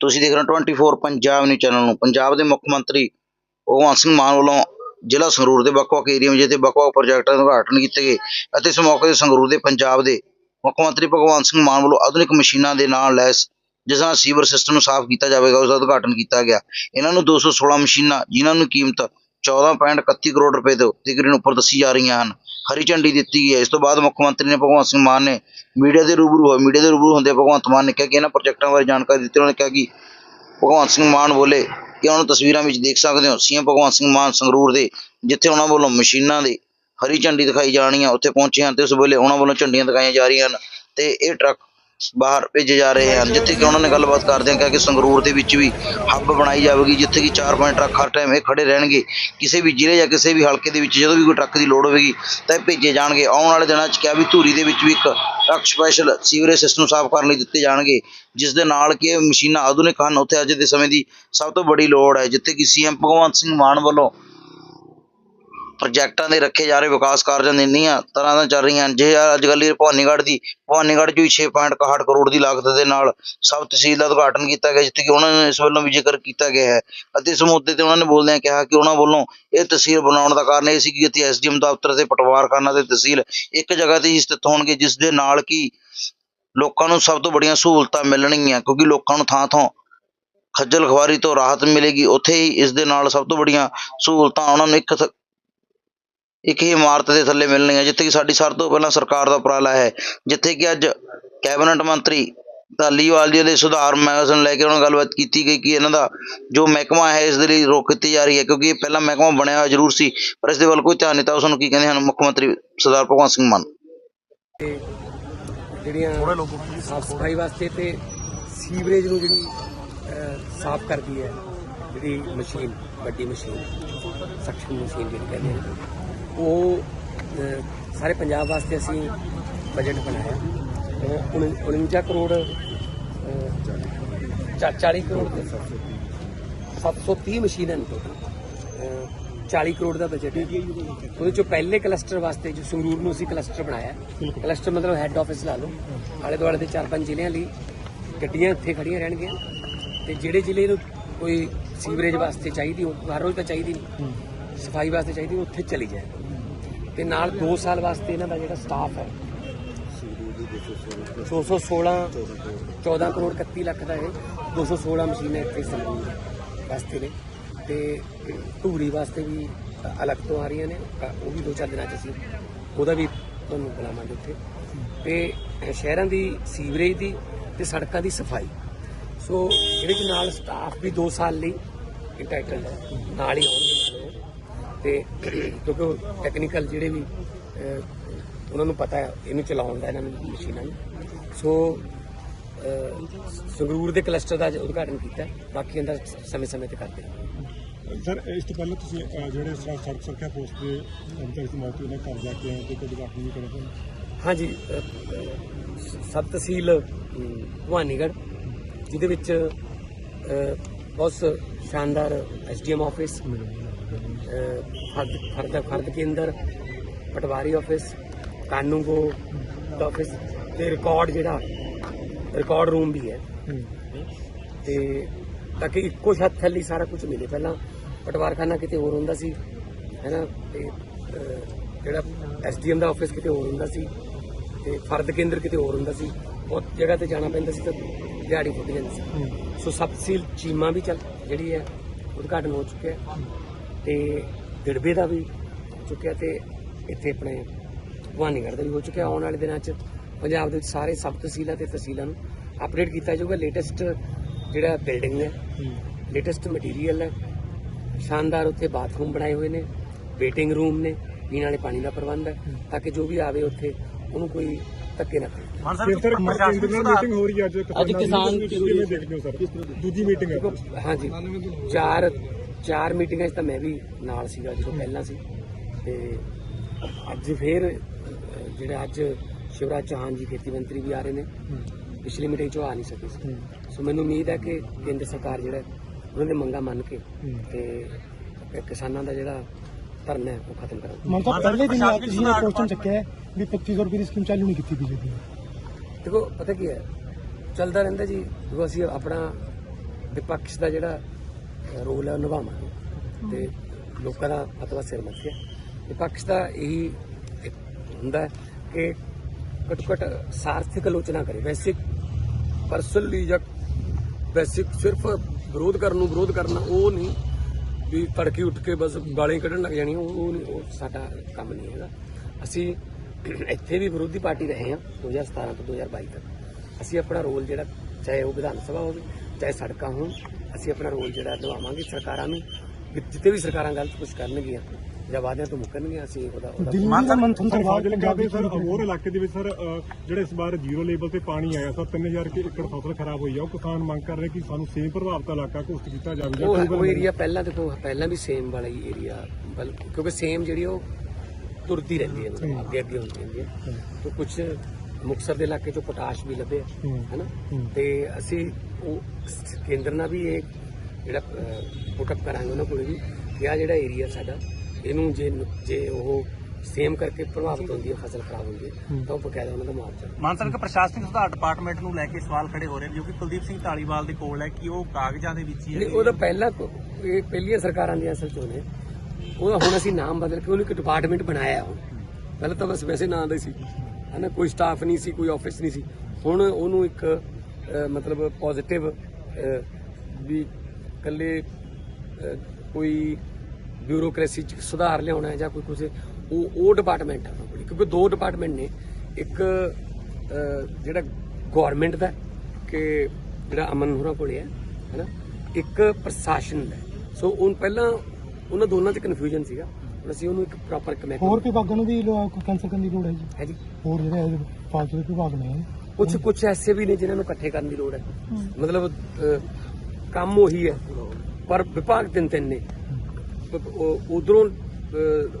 ਤੁਸੀਂ ਦੇਖ ਰਹੇ ਹੋ 24 ਪੰਜਾਬ ਨਿਊਜ਼ ਚੈਨਲ ਨੂੰ। ਪੰਜਾਬ ਦੇ ਮੁੱਖ ਮੰਤਰੀ ਭਗਵੰਤ ਸਿੰਘ ਮਾਨ ਵੱਲੋਂ ਜ਼ਿਲ੍ਹਾ ਸੰਗਰੂਰ ਦੇ ਵੱਖ-ਵੱਖ ਏਰੀਆ ਵਿੱਚ ਤੇ ਵੱਖ-ਵੱਖ ਪ੍ਰੋਜੈਕਟਾਂ ਦੇ ਉਦਘਾਟਨ ਕੀਤੇ ਗਏ ਅਤੇ ਇਸ ਮੌਕੇ ਤੇ ਸੰਗਰੂਰ ਦੇ ਪੰਜਾਬ ਦੇ ਮੁੱਖ ਮੰਤਰੀ ਭਗਵੰਤ ਸਿੰਘ ਮਾਨ ਵੱਲੋਂ ਆਧੁਨਿਕ ਮਸ਼ੀਨਾਂ ਦੇ ਨਾਲ ਲੈਸ, ਜਿਸ ਨਾਲ ਸੀਵਰ ਸਿਸਟਮ ਨੂੰ ਸਾਫ਼ ਕੀਤਾ ਜਾਵੇਗਾ, ਉਸ ਦਾ ਉਦਘਾਟਨ ਕੀਤਾ ਗਿਆ। ਇਹਨਾਂ ਨੂੰ 216 ਮਸ਼ੀਨਾਂ, ਜਿਨ੍ਹਾਂ ਨੂੰ ਕੀਮਤ 14.31 ਕਰੋੜ ਰੁਪਏ ਤੋਂ ਤਕਰੀਬਨ ਉੱਪਰ ਦੱਸੀ ਜਾ ਰਹੀਆਂ ਹਨ। ਹਰੀ ਝੰਡੀ ਦਿੱਤੀ ਗਈ ਹੈ। ਇਸ ਤੋਂ ਬਾਅਦ ਮੁੱਖ ਮੰਤਰੀ ਨੇ ਭਗਵੰਤ ਸਿੰਘ ਮਾਨ ਨੇ ਮੀਡੀਆ ਦੇ ਰੂਬਰੂ ਹੋਏ। ਮੀਡੀਆ ਦੇ ਰੂਬਰੂ ਹੁੰਦੇ ਭਗਵੰਤ ਮਾਨ ਨੇ ਕਿਹਾ ਕਿ ਇਹਨਾਂ ਪ੍ਰੋਜੈਕਟਾਂ ਬਾਰੇ ਜਾਣਕਾਰੀ ਦਿੱਤੀ। ਉਹਨਾਂ ਨੇ ਕਿਹਾ ਕਿ ਭਗਵੰਤ ਸਿੰਘ ਮਾਨ ਬੋਲੇ ਕਿ ਉਹਨਾਂ ਨੂੰ ਤਸਵੀਰਾਂ ਵਿੱਚ ਦੇਖ ਸਕਦੇ ਹੋ। ਸੀਐਮ ਭਗਵੰਤ ਸਿੰਘ ਮਾਨ ਸੰਗਰੂਰ ਦੇ, ਜਿੱਥੇ ਉਹਨਾਂ ਵੱਲੋਂ ਮਸ਼ੀਨਾਂ ਦੇ ਹਰੀ ਝੰਡੀ ਦਿਖਾਈ ਜਾਣੀ ਹੈ ਉੱਥੇ ਪਹੁੰਚੇ ਹਨ ਤੇ ਉਸ ਵੇਲੇ ਉਹਨਾਂ ਵੱਲੋਂ ਝੰਡੀਆਂ ਦਿਖਾਈਆਂ ਜਾ ਰਹੀਆਂ ਹਨ ਤੇ ਇਹ ਟਰੱਕ ਬਾਹਰ ਭੇਜੇ ਜਾ ਰਹੇ ਹਨ, ਜਿੱਥੇ ਕਿ ਉਹਨਾਂ ਨੇ ਗੱਲਬਾਤ ਕਰਦਿਆਂ ਕਿਹਾ ਕਿ ਸੰਗਰੂਰ ਦੇ ਵਿੱਚ ਵੀ ਹੱਬ ਬਣਾਈ ਜਾਵੇਗੀ, ਜਿੱਥੇ ਕਿ 4-5 ਟਰੱਕ ਹਰ ਟਾਈਮ ਇਹ ਖੜੇ ਰਹਿਣਗੇ। ਕਿਸੇ ਵੀ ਜ਼ਿਲ੍ਹੇ ਜਾਂ ਕਿਸੇ ਵੀ ਹਲਕੇ ਦੇ ਵਿੱਚ ਜਦੋਂ ਵੀ ਕੋਈ ਟਰੱਕ ਦੀ ਲੋੜ ਹੋਵੇਗੀ, ਤਾਂ ਇਹ ਭੇਜੇ ਜਾਣਗੇ। ਆਉਣ ਵਾਲੇ ਦਿਨਾਂ 'ਚ ਕਿਹਾ ਵੀ ਧੂਰੀ ਦੇ ਵਿੱਚ ਵੀ ਇੱਕ ਟਰੱਕ ਸਪੈਸ਼ਲ ਸੀਵਰੇਜ ਸਿਸਟਮ ਸਾਫ਼ ਕਰਨ ਲਈ ਦਿੱਤੇ ਜਾਣਗੇ, ਜਿਸ ਦੇ ਨਾਲ ਕਿ ਇਹ ਮਸ਼ੀਨਾਂ ਆਧੁਨਿਕ ਹਨ। ਉੱਥੇ ਅੱਜ ਦੇ ਸਮੇਂ ਦੀ ਸਭ ਤੋਂ ਵੱਡੀ ਲੋੜ ਹੈ, ਜਿੱਥੇ ਕਿ ਸੀਐਮ ਭਗਵੰਤ ਸਿੰਘ ਮਾਨ ਵੱਲੋਂ ਪ੍ਰੋਜੈਕਟਾਂ ਦੇ ਰੱਖੇ ਜਾ ਰਹੇ ਵਿਕਾਸ ਕਾਰਜਾਂ ਦੀ ਇੰਨੀਆਂ ਤਰ੍ਹਾਂ ਦਾ ਚੱਲ ਰਹੀਆਂ ਹਨ। ਜੇ ਅੱਜ ਕੱਲ੍ਹ ਭਵਾਨੀਗੜ੍ਹ ਦੀ, ਭਵਾਨੀਗੜ੍ਹ 'ਚ ਵੀ 6.61 ਕਰੋੜ ਦੀ ਲਾਗਤ ਦੇ ਨਾਲ ਸਬ ਤਹਿਸੀਲ ਦਾ ਉਦਘਾਟਨ ਕੀਤਾ ਗਿਆ, ਜਿੱਥੇ ਕਿ ਉਹਨਾਂ ਨੇ ਇਸ ਵੱਲੋਂ ਵੀ ਜ਼ਿਕਰ ਕੀਤਾ ਗਿਆ ਹੈ। ਅਤੇ ਇਸ ਮੁੱਦੇ ਤੇ ਉਹਨਾਂ ਨੇ ਬੋਲਦਿਆਂ ਕਿਹਾ ਕਿ ਉਹਨਾਂ ਵੱਲੋਂ ਇਹ ਤਹਿਸੀਲ ਬਣਾਉਣ ਦਾ ਕਾਰਨ ਇਹ ਸੀ ਕਿ ਇੱਥੇ ਐਸਡੀਐਮ ਦਫ਼ਤਰ ਤੇ ਪਟਵਾਰਖਾਨਾ ਤੇ ਤਹਿਸੀਲ ਇੱਕ ਜਗ੍ਹਾ ਤੇ ਹੀ ਸਥਿਤ ਹੋਣਗੇ, ਜਿਸ ਦੇ ਨਾਲ ਕਿ ਲੋਕਾਂ ਨੂੰ ਸਭ ਤੋਂ ਵੱਡੀਆਂ ਸਹੂਲਤਾਂ ਮਿਲਣਗੀਆਂ, ਕਿਉਂਕਿ ਲੋਕਾਂ ਨੂੰ ਥਾਂ ਥਾਂ ਖੱਜਲ ਖਵਾਰੀ ਤੋਂ ਰਾਹਤ ਮਿਲੇਗੀ। ਉੱਥੇ ਹੀ ਇਸ ਦੇ ਨਾਲ ਸਭ ਤੋਂ ਵੱਡੀਆਂ ਸਹੂਲਤਾਂ ਉਹਨਾਂ ਨੂੰ ਇੱਕ ਇੱਕ ਹੀ ਇਮਾਰਤ ਦੇ ਥੱਲੇ ਮਿਲਣਗੀਆਂ ਜਿੱਥੇ ਕਿ ਸਾਡੀ ਸਾਰ ਤੋਂ ਪਹਿਲਾਂ ਸਰਕਾਰ ਦਾ ਉਪਰਾਲਾ ਹੈ। ਜਿੱਥੇ ਕਿ ਅੱਜ ਕੈਬਨਿਟ ਮੰਤਰੀ ਧਾਲੀਵਾਲ ਜੀ ਦੇ ਸੁਧਾਰ ਮਹਿਕਮੇ ਲੈ ਕੇ ਉਹਨਾਂ ਨਾਲ ਗੱਲਬਾਤ ਕੀਤੀ ਗਈ ਕਿ ਇਹਨਾਂ ਦਾ ਜੋ ਮਹਿਕਮਾ ਹੈ, ਇਸ ਦੇ ਲਈ ਰੋਕ ਕੀਤੀ ਜਾ ਰਹੀ ਹੈ, ਕਿਉਂਕਿ ਇਹ ਪਹਿਲਾਂ ਮਹਿਕਮਾ ਬਣਿਆ ਹੋਇਆ ਜ਼ਰੂਰ ਸੀ, ਪਰ ਇਸ ਦੇ ਵੱਲ ਕੋਈ ਧਿਆਨ ਨਹੀਂ ਤਾਂ ਉਸ ਨੂੰ ਕੀ ਕਹਿੰਦੇ ਹਨ ਮੁੱਖ ਮੰਤਰੀ ਸਰਦਾਰ ਭਗਵੰਤ ਸਿੰਘ ਮਾਨ? ਤੇ ਜਿਹੜੀਆਂ ਸਾਫ਼ ਸਫ਼ਾਈ ਵਾਸਤੇ ਤੇ ਸੀਵਰੇਜ ਨੂੰ ਜਿਹੜੀ ਸਾਫ਼ ਕਰਦੀ ਹੈ, ਜਿਹੜੀ ਮਸ਼ੀਨ, ਵੱਡੀ ਮਸ਼ੀਨ ਸਕਸ਼ਨ ਮਸ਼ੀਨ ਜਿਹੜੀ ਕਹਿੰਦੇ ਨੇ ਉਹ ਸਾਰੇ ਪੰਜਾਬ ਵਾਸਤੇ ਅਸੀਂ ਬਜਟ ਬਣਾਇਆ। ਉਹ ਉਨ- 49 ਕਰੋੜ ਅਹ, ਚਾ- 40 ਕਰੋੜ ਦੇ 730 ਮਸ਼ੀਨਾਂ ਨੇ ਟੋਟਲ 40 ਕਰੋੜ ਦਾ ਬਜਟ ਹੈ। ਉਹਦੇ ਚੋਂ ਪਹਿਲੇ ਕਲਸਟਰ ਵਾਸਤੇ ਜੋ ਸੰਗਰੂਰ ਨੂੰ ਅਸੀਂ ਕਲਸਟਰ ਬਣਾਇਆ। ਕਲਸਟਰ ਮਤਲਬ ਹੈੱਡ ਆਫਿਸ ਲਾ ਲਓ। ਆਲੇ ਦੁਆਲੇ ਦੇ ਚਾਰ ਪੰਜ ਜ਼ਿਲ੍ਹਿਆਂ ਲਈ ਗੱਡੀਆਂ ਇੱਥੇ ਖੜੀਆਂ ਰਹਿਣਗੀਆਂ। ਤੇ ਜਿਹੜੇ ਜ਼ਿਲ੍ਹੇ ਨੂੰ ਕੋਈ ਸੀਵਰੇਜ ਵਾਸਤੇ ਚਾਹੀਦੀ ਹੋ ਹਰ ਰੋਜ਼ ਤਾਂ ਚਾਹੀਦੀ ਨਹੀਂ। ਸਫ਼ਾਈ ਵਾਸਤੇ ਚਾਹੀਦੀ ਉਹ ਉੱਥੇ ਚਲੀ ਜਾਏ। ਤੇ ਨਾਲ 2 ਸਾਲ ਵਾਸਤੇ ਇਹਨਾਂ ਦਾ ਜਿਹੜਾ ਸਟਾਫ ਹੈ। 216 14 ਕਰੋੜ 31 ਲੱਖ ਦਾ ਇਹ 216 ਮਸ਼ੀਨਾਂ ਇੱਥੇ ਸੰਗਰੂਰ ਵਾਸਤੇ ਨੇ ਤੇ ਧੂਰੀ ਵਾਸਤੇ ਵੀ ਅਲੱਗ ਤੋਂ ਆ ਰਹੀਆਂ ਨੇ ਉਹ ਵੀ ਦੋ ਚਾਰ ਦਿਨਾਂ ਚ ਅਸੀਂ ਉਹਦਾ ਵੀ ਤੁਹਾਨੂੰ ਬੁਲਾਵਾਂਗੇ ਉੱਥੇ। ਤੇ ਸ਼ਹਿਰਾਂ ਦੀ ਸੀਵਰੇਜ ਦੀ ਤੇ ਸੜਕਾਂ ਦੀ ਸਫ਼ਾਈ। ਸੋ ਇਹਦੇ ਚ ਨਾਲ ਸਟਾਫ ਵੀ 2 ਸਾਲ ਲਈ ਇੰਟਾਈਟਲਡ ਹੈ, ਨਾਲ ਹੀ ਆਉਣਗੇ। ਤੇ ਕਿਉਂਕਿ ਟੈਕਨੀਕਲ ਜਿਹੜੇ ਵੀ ਉਹਨਾਂ ਨੂੰ ਪਤਾ ਹੈ ਇਹਨੂੰ ਚਲਾਉਣ ਦਾ ਇਹਨਾਂ ਨੂੰ ਮਸ਼ੀਨਾਂ ਨੂੰ ਸੋ ਸੰਗਰੂਰ ਦੇ ਕਲਸਟਰ ਦਾ ਉਦਘਾਟਨ ਕੀਤਾ। ਬਾਕੀਆਂ ਦਾ ਸਮੇਂ-ਸਮੇਂ ਤੇ ਕਰਦੇ ਸਰ ਇਸ ਤੋਂ ਪਹਿਲਾਂ ਤੁਸੀਂ ਜਿਹੜੇ ਸੜਕ ਸੁਰੱਖਿਆ ਪੋਸਟ ਦੇ ਅੰਦਰ ਇਸ ਮੌਕੇ ਨੇ ਘਰ ਜਾ ਕੇ ਆਏ ਤੇ ਕੋਈ ਉਦਘਾਟਨ ਵੀ ਕਰਿਆ ਹਾਂਜੀ ਸਬ ਤਹਿਸੀਲ ਅਮ, ਭਵਾਨੀਗੜ੍ਹ ਜਿਹਦੇ ਵਿੱਚ ਬਹੁਤ ਸ਼ਾਨਦਾਰ ਐਸਡੀਐਮ ਆਫਿਸ ਫਰਦ ਫਰਦ ਫਰਦ ਕੇਂਦਰ ਪਟਵਾਰੀ ਆਫਿਸ ਕਾਨੂੰਗੋ ਆਫਿਸ ਤੇ ਰਿਕਾਰਡ ਜਿਹੜਾ ਰਿਕਾਰਡ ਰੂਮ ਵੀ ਹੈ। ਤੇ ਤਾਂ ਕਿ ਇੱਕੋ ਛੱਤ ਥੱਲੇ ਹੀ ਸਾਰਾ ਕੁਝ ਮਿਲੇ। ਪਹਿਲਾਂ ਪਟਵਾਰਖਾਨਾ ਕਿਤੇ ਹੋਰ ਹੁੰਦਾ ਸੀ ਹੈਨਾ? ਤੇ ਅਹ, ਜਿਹੜਾ ਐਸਡੀਐਮ ਦਾ ਆਫਿਸ ਕਿਤੇ ਹੋਰ ਹੁੰਦਾ ਸੀ ਤੇ ਫਰਦ ਕੇਂਦਰ ਕਿਤੇ ਹੋਰ ਹੁੰਦਾ ਸੀ ਬਹੁਤ ਜਗ੍ਹਾ ਤੇ ਜਾਣਾ ਪੈਂਦਾ ਸੀ ਤਾਂ ਦਿਹਾੜੀ ਫੁੱਟ ਜਾਂਦੀ ਸੀ। ਸੋ ਸਬ ਤਹਿਸੀਲ ਚੀਮਾ ਵੀ ਚੱਲ ਜਿਹੜੀ ਹੈ ਉਦਘਾਟਨ ਹੋ ਚੁੱਕਿਆ। ਹੈ ਤੇ ਦਿੜਬੇ ਦਾ ਵੀ ਹੋ ਚੁੱਕਿਆ ਤੇ ਇੱਥੇ ਆਪਣੇ ਭਵਾਨੀਗੜ੍ਹ ਦਾ ਵੀ ਹੋ ਚੁੱਕਿਆ। ਆਉਣ ਵਾਲੇ ਦਿਨਾਂ 'ਚ ਪੰਜਾਬ ਦੇ ਵਿੱਚ ਸਾਰੇ ਸਬ ਤਹਿਸੀਲਾਂ ਤੇ ਤਹਿਸੀਲਾਂ ਨੂੰ ਅਪਡੇਟ ਕੀਤਾ ਜਾਊਗਾ। ਲੇਟੈਸਟ ਜਿਹੜਾ ਬਿਲਡਿੰਗ ਹੈ ਲੇਟੈਸਟ ਮਟੀਰੀਅਲ ਹੈ। ਸ਼ਾਨਦਾਰ ਉੱਥੇ ਬਾਥਰੂਮ ਬਣਾਏ ਹੋਏ ਨੇ ਵੇਟਿੰਗ ਰੂਮ ਨੇ ਪੀਣ ਵਾਲੇ ਪਾਣੀ ਦਾ ਪ੍ਰਬੰਧ ਹੈ ਤਾਂ ਕਿ ਜੋ ਵੀ ਆਵੇ ਉੱਥੇ ਉਹਨੂੰ ਕੋਈ ਧੱਕੇ ਨਾ ਤੇ ਸਰ ਨਾਲ ਮੀਟਿੰਗ ਹੋ ਰਹੀ ਹੈ ਅੱਜ? ਕਿਸਾਨ ਦੀ। ਕਿਵੇਂ ਦੇਖਦੇ ਹੋ ਸਰ? ਦੂਜੀ ਮੀਟਿੰਗ ਹੈ। ਹਾਂਜੀ। ਚਾਰ ਚਾਰ ਮੀਟਿੰਗਾਂ 'ਚ ਤਾਂ ਮੈਂ ਵੀ ਨਾਲ ਸੀਗਾ ਜਦੋਂ ਪਹਿਲਾਂ ਸੀ। ਤੇ ਅੱਜ ਫੇਰ ਜਿਹੜਾ ਅੱਜ ਸ਼ਿਵਰਾਜ ਚੌਹਾਨ ਜੀ ਖੇਤੀ ਮੰਤਰੀ ਵੀ ਆ ਰਹੇ ਨੇ ਪਿਛਲੀ ਮੀਟਿੰਗ 'ਚ ਉਹ ਆ ਨਹੀਂ ਸਕੇ ਸੀ। ਸੋ ਮੈਨੂੰ ਉਮੀਦ ਹੈ ਕਿ ਕੇਂਦਰ ਸਰਕਾਰ ਜਿਹੜਾ ਉਹਨਾਂ ਦੀ ਮੰਗਾਂ ਮੰਨ ਕੇ ਤੇ ਕਿਸਾਨਾਂ ਦਾ ਜਿਹੜਾ ਧਰਨਾ ਉਹ ਖਤਮ ਕਰੇ ਮਨ ਤਾਂ ਪਹਿਲੇ ਦਿਨ ਆਪ ਜੀ ਨੇ ਕੁਐਸਚਨ ਚੱਕਿਆ ਹੈ ਵੀ 2500 ਰੁਪਏ ਦੀ ਸਕੀਮ ਚਾਲੂ ਨਹੀਂ ਕੀਤੀ ਬੀਜੇਪੀ ਨੇ। ਦੇਖੋ ਪਤਾ ਕੀ ਹੈ? ਚੱਲਦਾ ਰਹਿੰਦਾ ਜੀ ਦੇਖੋ ਅਸੀਂ ਆਪਣਾ ਵਿਪਕਸ਼ ਦਾ ਜਿਹੜਾ ਰੋਲ ਹੈ ਉਹ ਨਿਭਾਵਾਂਗੇ ਤੇ ਲੋਕਾਂ ਦਾ ਮਤਲਬ ਸਿਰ ਮੱਥੇ ਵਿਪਕਸ਼ ਦਾ ਇਹੀ ਹੁੰਦਾ ਕਿ ਘੱਟੋ ਘੱਟ ਸਾਰਥਿਕ ਆਲੋਚਨਾ ਕਰੇ। ਵੈਸੇ ਪਰਸਨਲੀ ਜਾਂ ਵੈਸੇ ਸਿਰਫ ਵਿਰੋਧ ਕਰਨ ਨੂੰ ਵਿਰੋਧ ਕਰਨਾ, ਉਹ ਨਹੀਂ। ਵੀ ਤੜਕੇ ਉੱਠ ਕੇ ਬਸ ਗਾਲਾਂ ਕੱਢਣ ਲੱਗ ਜਾਣੀਆਂ, ਉਹ ਨਹੀਂ, ਉਹ ਸਾਡਾ ਕੰਮ ਨਹੀਂ ਹੈਗਾ। ਅਸੀਂ ਇੱਥੇ ਵੀ ਵਿਰੋਧੀ ਪਾਰਟੀ ਰਹੇ ਹਾਂ 2017 ਤੋਂ 2022 ਤੱਕ। ਅਸੀਂ ਆਪਣਾ ਰੋਲ ਜਿਹੜਾ, ਚਾਹੇ ਉਹ ਵਿਧਾਨ ਸਭਾ ਹੋਵੇ ਚਾਹੇ ਸੜਕਾਂ ਹੋਣ ਅਸੀਂ ਆਪਣਾ ਰੋਲ ਜਿਹੜਾ ਨਿਭਾਵਾਂਗੇ ਸਰਕਾਰਾਂ ਨੂੰ ਜਿੱਤੇ ਵੀ ਸਰਕਾਰਾਂ ਗਲਤ ਕੁਝ ਕਰਨਗੀਆਂ ਜਾਂ ਵਾਅਦਿਆਂ ਤੋਂ ਮੁੱਕਰਨਗੀਆਂ ਅਸੀਂ ਉਹਦਾ ਉਹਦਾ ਮੰਥਨ ਫਾਜ਼ਿਲਕਾ ਦੇ ਸਰ ਅਬੋਰ ਇਲਾਕੇ ਦੇ ਵਿੱਚ ਸਰ ਜਿਹੜੇ ਇਸ ਵਾਰ ਜ਼ੀਰੋ ਲੈਵਲ ਤੇ ਪਾਣੀ ਆਇਆ ਸਰ 3000 ਕਿ ਏਕੜ ਫਸਲ ਖਰਾਬ ਹੋਈ ਆ ਉਹ ਕਿਸਾਨ ਮੰਗ ਕਰ ਰਹੇ ਕਿ ਸਾਨੂੰ ਸੇਮ ਪ੍ਰਭਾਵਿਤ ਇਲਾਕਾ ਘੋਸ਼ਿਤ ਕੀਤਾ ਜਾਵੇ ਜਾਂ ਉਹ ਏਰੀਆ ਪਹਿਲਾਂ ਦੇਖੋ ਪਹਿਲਾਂ ਵੀ ਸੇਮ ਵਾਲਾ ਹੀ ਏਰੀਆ ਕਿਉਂਕਿ ਸੇਮ ਜਿਹੜੀ ਉਹ ਤੁਰਦੀ ਰਹਿੰਦੀ ਹੈ ਅੱਗੇ ਅੱਗੇ ਹੁੰਦੀ ਰਹਿੰਦੀ ਹੈ। ਤੇ ਕੁਝ ਮੁਕਸਰ ਦੇ ਇਲਾਕੇ ਚੋਂ ਪੋਟਾਸ਼ ਵੀ ਲੱਭਿਆ ਹੂੰ। ਹੈਨਾ? ਤੇ ਅਸੀਂ ਉਹ ਕੇਂਦਰ ਨਾਲ ਵੀ ਇਹ ਜਿਹੜਾ ਪੁੱਟਅਪ ਕਰਾਂਗੇ ਉਹਨਾਂ ਕੋਲ ਵੀ ਕਿ ਆ ਜਿਹੜਾ ਏਰੀਆ ਸਾਡਾ ਇਹਨੂੰ ਜੇ ਜੇ ਉਹ ਸੇਮ ਕਰਕੇ ਪ੍ਰਭਾਵਿਤ ਹੁੰਦੀ ਹੈ ਫਸਲ ਖਰਾਬ ਹੁੰਦੀ ਹੈ ਤਾਂ ਉਹ ਬਕਾਇਦਾ ਉਹਨਾਂ ਦਾ ਮੁਆਵਜ਼ਾ ਮਾਨਸਰ ਕੇ ਪ੍ਰਸ਼ਾਸਨਿਕ ਸੁਧਾਰ ਡਿਪਾਰਟਮੈਂਟ ਨੂੰ ਲੈ ਕੇ ਸਵਾਲ ਖੜੇ ਹੋ ਰਹੇ ਨੇ ਜੋ ਕਿ ਕੁਲਦੀਪ ਸਿੰਘ ਢਾਲੀਵਾਲ ਦੇ ਕੋਲ ਹੈ ਕਿ ਉਹ ਕਾਗਜ਼ਾਂ ਦੇ ਵਿੱਚ ਹੀ ਨਹੀਂ ਉਹ ਤਾਂ ਪਹਿਲਾਂ ਇਹ ਪਹਿਲੀਆਂ ਸਰਕਾਰਾਂ ਦੀਆਂ ਅਸਲ ਚੋਂ ਨੇ। ਉਹਦਾ ਹੁਣ ਅਸੀਂ ਨਾਮ ਬਦਲ ਕੇ ਉਹਨੂੰ ਇੱਕ ਡਿਪਾਰਟਮੈਂਟ ਬਣਾਇਆ ਹੁਣ। ਪਹਿਲਾਂ ਤਾਂ ਬਸ ਵੈਸੇ ਨਾਂ ਦਾ ਹੀ ਸੀ। ਹਨਾ, ਕੋਈ ਸਟਾਫ ਨਹੀਂ ਸੀ, ਕੋਈ ਆਫਿਸ ਨਹੀਂ ਸੀ। ਹੁਣ ਉਹਨੂੰ ਇੱਕ ਮਤਲਬ ਪੋਜ਼ਿਟਿਵ ਵੀ ਕੱਲੇ ਕੋਈ ਬਿਊਰੋਕ੍ਰੇਸੀ ਚ ਸੁਧਾਰ ਲਿਆਉਣਾ ਹੈ ਜਾਂ ਕੋਈ ਕੁਝ ਉਹ ਉਹ ਡਿਪਾਰਟਮੈਂਟ ਹੈ ਕਿਉਂਕਿ ਦੋ ਡਿਪਾਰਟਮੈਂਟ ਨੇ। ਇੱਕ ਜਿਹੜਾ ਗਵਰਨਮੈਂਟ ਦਾ ਕਿ ਜਿਹੜਾ ਅਮਨ ਹੋਰਾਂ ਕੋਲੇ ਹੈ, ਹੈਨਾ, ਇੱਕ ਪ੍ਰਸ਼ਾਸਨ ਦਾ ਸੋ ਉਹ ਪਹਿਲਾਂ ਉਹਨਾਂ ਦੋਨਾਂ 'ਚ ਕਨਫਿਊਜ਼ਨ ਸੀਗਾ। ਅਸੀਂ ਉਹਨੂੰ ਇੱਕ ਪ੍ਰੋਪਰ ਕਮੇਟੀ ਹੋਰ ਵਿਭਾਗਾਂ ਨੂੰ ਵੀ ਕੈਂਸਲ ਕਰਨ ਦੀ ਲੋੜ ਹੈ ਜੀ? ਹੈ ਜੀ। ਹੋਰ ਜਿਹੜੇ ਦੇ ਵਿਭਾਗ ਨੇ। ਕੁਝ ਕੁਝ ਐਸੇ ਵੀ ਨੇ ਜਿਨ੍ਹਾਂ ਨੂੰ ਇਕੱਠੇ ਕਰਨ ਦੀ ਲੋੜ ਹੈ। ਮਤਲਬ ਕੰਮ ਉਹੀ ਹੈ। ਪਰ ਵਿਭਾਗ ਤਿੰਨ ਤਿੰਨ ਨੇ। ਉਧਰੋਂ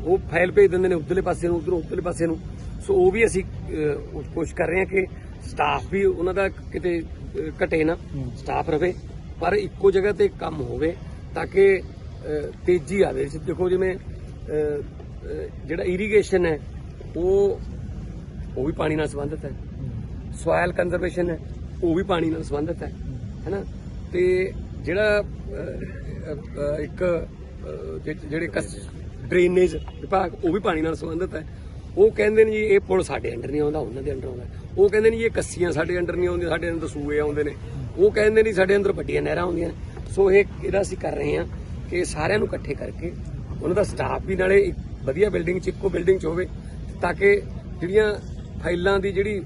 ਉਹ ਫਾਈਲ ਭੇਜ ਦਿੰਦੇ ਨੇ ਉਧਰਲੇ ਪਾਸੇ ਨੂੰ ਉਧਰੋਂ ਉਧਰਲੇ ਪਾਸੇ ਨੂੰ। ਸੋ ਉਹ ਵੀ ਅਸੀਂ ਕੋਸ਼ਿਸ਼ ਕਰ ਰਹੇ ਹਾਂ ਕਿ ਸਟਾਫ ਵੀ ਉਹਨਾਂ ਦਾ ਕਿਤੇ ਘਟੇ ਨਾ। ਸਟਾਫ ਰਵੇ। ਪਰ ਇੱਕੋ ਜਗ੍ਹਾ ਤੇ ਕੰਮ ਹੋਵੇ ਤਾਂ ਕਿ ਤੇਜ਼ੀ ਆਵੇ। ਜਿਵੇਂ ਦੇਖੋ ਜਿਵੇਂ ਜਿਹੜਾ ਇਰੀਗੇਸ਼ਨ ਹੈ ਉਹ ਉਹ ਵੀ ਪਾਣੀ ਨਾਲ ਸੰਬੰਧਿਤ ਹੈ। ਸੋਇਲ ਕੰਜ਼ਰਵੇਸ਼ਨ ਹੈ ਉਹ ਵੀ ਪਾਣੀ ਨਾਲ ਸੰਬੰਧਿਤ ਹੈ ਹੈਨਾ ਤੇ ਜਿਹੜਾ ਇੱਕ ਅਹ, ਜਿ- ਜਿਹੜੇ ਡਰੇਨੇਜ ਵਿਭਾਗ ਉਹ ਵੀ ਪਾਣੀ ਨਾਲ ਸੰਬੰਧਿਤ ਹੈ। ਉਹ ਕਹਿੰਦੇ ਨੇ ਜੀ ਇਹ ਪੁਲ ਸਾਡੇ ਅੰਡਰ ਨਹੀਂ ਆਉਂਦਾ ਉਹਨਾਂ ਦੇ ਅੰਡਰ ਆਉਂਦਾ ਉਹ ਕਹਿੰਦੇ ਨੇ ਜੀ ਇਹ ਕੱਸੀਆਂ ਸਾਡੇ ਅੰਡਰ ਨਹੀਂ ਆਉਂਦੀਆਂ ਸਾਡੇ ਅੰਦਰ ਸੂਏ ਆਉਂਦੇ ਨੇ। ਉਹ ਕਹਿੰਦੇ ਨੇ ਸਾਡੇ ਅੰਦਰ ਵੱਡੀਆਂ ਨਹਿਰਾਂ ਆਉਂਦੀਆਂ। ਸੋ ਇਹ ਇਹਦਾ ਅਸੀਂ ਕਰ ਰਹੇ ਹਾਂ ਕਿ ਸਾਰਿਆਂ ਨੂੰ ਇਕੱਠੇ ਕਰਕੇ ਉਹਨਾਂ ਦਾ ਸਟਾਫ ਵੀ ਨਾਲੇ ਇੱਕ ਵਧੀਆ ਬਿਲਡਿੰਗ ਚ ਇੱਕੋ ਬਿਲਡਿੰਗ ਚ ਹੋਵੇ ਤਾਂ ਕਿ ਜਿਹੜੀਆਂ ਫਾਈਲਾਂ ਦੀ ਜਿਹੜੀ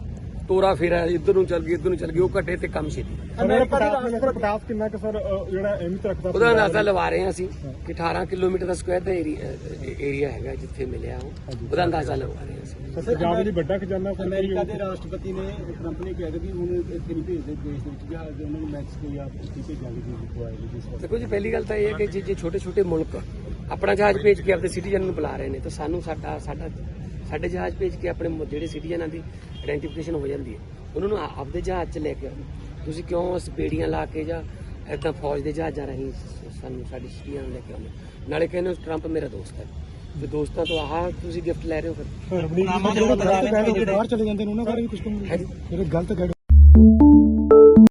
ਤੋਰਾ ਫੇਰਾ ਇੱਧਰ ਨੂੰ ਚੱਲ ਗਈ ਇੱਧਰ ਨੂੰ ਚੱਲ ਗਈ ਉਹ ਘਟੇ ਤੇ ਕੰਮ ਛੇਤੀ ਅਮਰੀਕਾ ਦੇ ਪਟਾਸ ਕਿੰਨਾ ਕਿ ਸਰ ਅ, ਜਿਹੜਾ ਅਹਿਮੀਅਤ ਰੱਖਦਾ ਉਹਦਾ ਅੰਦਾਜ਼ਾ ਲਵਾ ਰਹੇ ਹਾਂ ਅਸੀਂ ਕਿ 18 ਕਿਲੋਮੀਟਰ ਦਾ ਸਕੁਆਇਰ ਦਾ ਏਰੀਆ ਹੈਗਾ ਜਿੱਥੇ ਮਿਲਿਆ ਉਹ। ਉਹਦਾ ਅੰਦਾਜ਼ਾ ਲਵਾ ਰਹੇ ਹਾਂ ਅਸੀਂ। ਸਰ ਪੰਜਾਬ ਲਈ ਵੱਡਾ ਖਜ਼ਾਨਾ ਅਮਰੀਕਾ ਦੇ ਰਾਸ਼ਟਰਪਤੀ ਨੇ ਟਰੰਪ ਨੇ ਕਿਹਾ ਕਿ ਵੀ ਹੁਣ ਇੱਥੇ ਨਹੀਂ ਭੇਜਦੇ ਦੇਸ਼ ਦੇ ਵਿੱਚ ਜਹਾਜ਼ ਉਹਨਾਂ ਨੂੰ ਮੈਕਸੀਕੋ ਜਾਂ ਭੇਜਾਂਗੇ ਜੀ ਦੇਖੋ ਜੀ ਪਹਿਲੀ ਗੱਲ ਤਾਂ ਇਹ ਹੈ ਕਿ ਜੇ- ਜੇ ਛੋਟੇ ਛੋਟੇ ਮੁਲਕ ਆਪਣਾ ਜਹਾਜ਼ ਭੇਜ ਕੇ ਆਪਣੇ ਸਿਟੀਜ਼ਨ ਨੂੰ ਬੁਲਾ ਰਹੇ ਨੇ। ਤਾਂ ਸਾਨੂੰ ਸਾਡਾ ਸਾਡਾ ਸਾਡੇ ਜਹਾਜ਼ ਭੇਜ ਕੇ ਆਪਣੇ ਜਿਹੜੇ ਸਿਟੀਜ਼ਨਾਂ ਦੀ ਆਇਡੈਂਟੀਫਿਕੇਸ਼ਨ ਹੋ ਜਾਂਦੀ ਹੈ। ਉਹਨਾਂ ਨੂੰ ਆਪਦੇ ਜਹਾਜ਼ 'ਚ ਲੈ ਕੇ ਆਓ। ਤੁਸੀਂ ਕਿਉਂ ਉਸ ਬੇੜੀਆਂ ਲਾ ਕੇ ਜਾਂ ਏਦਾਂ ਫੌਜ ਦੇ ਜਹਾਜ਼ਾਂ ਰਾਹੀਂ ਸਾਨੂੰ ਸਾਡੀ ਸਿਟੀਆਂ ਨੂੰ ਲੈ ਕੇ ਆਉਂਦੇ ਨਾਲੇ ਕਹਿੰਦੇ ਹੋ ਟਰੰਪ ਮੇਰਾ ਦੋਸਤ ਹੈ। ਤੇ ਦੋਸਤਾਂ ਤੋਂ ਆਹ ਤੁਸੀਂ ਗਿਫਟ ਲੈ ਰਹੇ ਹੋ ਫਿਰ? ਜਿਹੜੇ ਗਲਤ ਗਾਈਡ ਬਾਹਰ ਚਲੇ ਜਾਂਦੇ ਨੇ ਉਹਨਾਂ ਬਾਰੇ ਵੀ ਕੁਝ ਕਹੋਗੇ ਜਿਹੜੇ ਗਲਤ ਗਾਈਡ